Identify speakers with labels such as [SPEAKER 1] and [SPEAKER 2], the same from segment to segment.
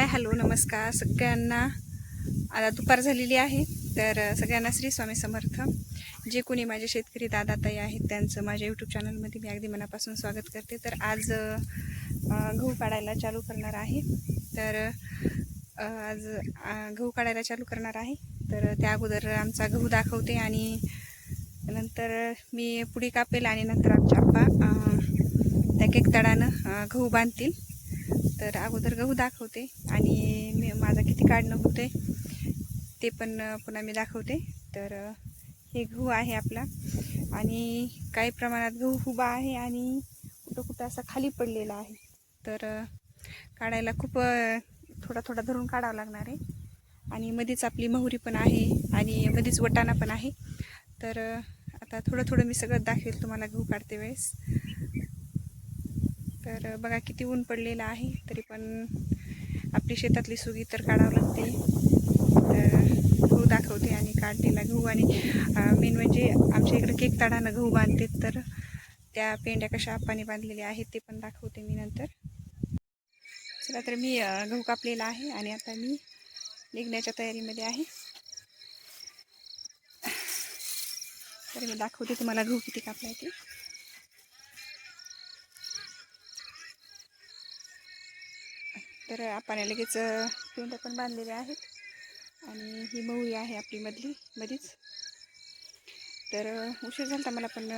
[SPEAKER 1] Hi hello नमस्कार सगळ्यांना. आता दुपार झालेली आहे तर सगळ्यांना श्री स्वामी समर्थ. जे कोणी माझे शेतकरी दादा ताई आहेत त्यांचं माझ्या यूट्यूब चॅनलमध्ये मी अगदी मनापासून स्वागत करते. तर आज गहू काढायला चालू करणार आहे. तर आज गहू काढायला चालू करणार आहे. तर त्या अगोदर आमचा गहू दाखवते आणि नंतर मी पुडी कापेल आणि नंतर आमच्या आप्पा त्या केक तडानं गहू बांधतील. तर अगोदर गहू दाखवते आणि मी माझं किती काढणं होते ते पण पुन्हा मी दाखवते. तर हे गहू आहे आपला आणि काही प्रमाणात गहू उभा आहे आणि कुठं कुठं असा खाली पडलेला आहे. तर काढायला खूप थोडा थोडा धरून काढावं लागणार आहे. आणि मध्येच आपली मोहरी पण आहे आणि मध्येच वटाणा पण आहे. तर आता थोडं थोडं मी सगळं दाखवेल तुम्हाला गहू काढते वेळेस. तर बघा किती ऊन पडलेलं आहे तरी पण आपली शेतातली सुगी तर काढावं लागते. तर गहू दाखवते आणि काढलेला गहू आणि मेन म्हणजे आमच्या इकडे केक ताडानं गहू बांधते तर त्या पेंड्या कशा आपाने बांधलेल्या आहेत ते पण दाखवते मी नंतर. चला तर मी गहू कापलेला आहे आणि आता मी निघण्याच्या तयारीमध्ये आहे. तर मी दाखवते तुम्हाला गहू किती कापला ते. तर आपण लगेच अ, पेंड्या पण बांधलेल्या आहेत. आणि ही मोहरी आहे आपली मधली मधीच. तर उशीर झाला मला पण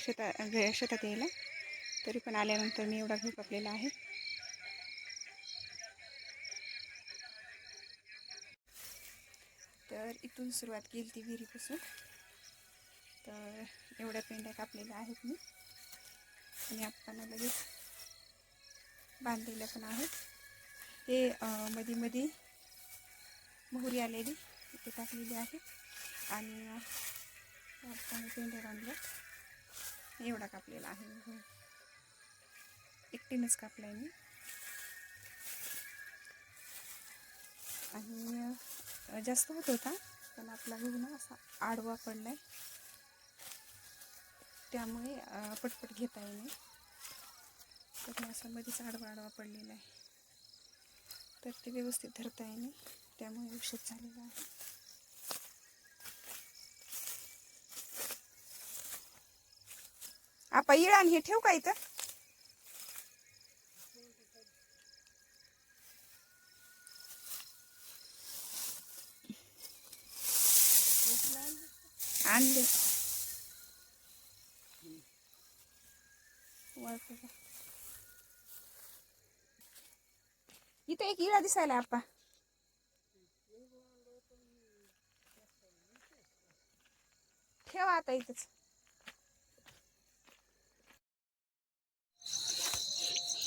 [SPEAKER 1] शेता शेतात यायला. तरी पण आल्यानंतर मी एवढा गहू कापलेला आहे. तर इथून सुरुवात केली ती विहिरीपासून. तर एवढ्या पेंड्या कापलेल्या आहेत मी. आणि आपण लगेच बांधलेल्या पण आहेत. हे मध्ये मध्ये मोहरी आलेली इथे टाकलेली आहे. आणि अं, एवढा कापलेला आहे. हो. गहू. एकटीनंच कापला आहे मी. आणि जास्त होत होता पण आपला गहू ना असा आडवा पडलाय. त्यामुळे पटपट घेता येईल. तर असं मध्येच आडवा आडवा पडलेला आहे. तर ते व्यवस्थित धरता येईल त्यामुळे उशीर झालेला आहे. आपा येळ आणि हे ठेव का इथं? आणले वळखू का? इथं एक इळा दिसायला आपा. ठेवा आता इथंच.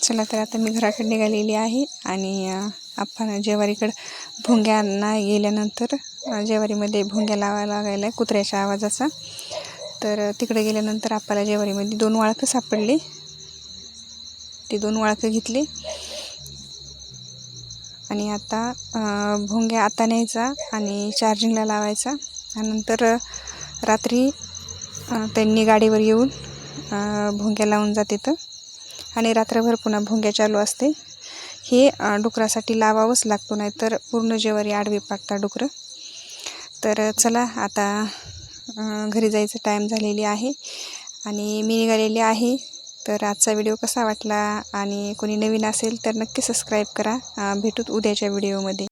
[SPEAKER 1] चला तर आता मी घराकडे निघालेली आहे आणि आपण जेवारीकडं भोंग्यांना गेल्यानंतर जेवारीमध्ये भोंग्या लावायला लागायला कुत्र्याच्या आवाजाचा. तर तिकडे गेल्यानंतर आपल्याला जेवारीमध्ये दोन वाळकं सापडली. ते दोन वाळकं घेतली. आणि आता भोंग्या आता न्यायचा आणि चार्जिंगला लावायचा. आणि नंतर रात्री त्यांनी गाडीवर येऊन भोंग्या लावून जाते तर. आणि रात्रभर पुन्हा भोंग्या चालू असते. हे डुकरासाठी लावावंच लागतो नाही तर पूर्ण जेवारी आडवी पाकता डुकरं. तर चला आता घरी जायचं टाईम झालेली आहे. आणि मी निघालेली आहे. तर आजचा व्हिडिओ कसा वाटला आणि कोणी नवीन असेल तर नक्की सबस्क्राईब करा. भेटूत उद्याच्या व्हिडिओमध्ये.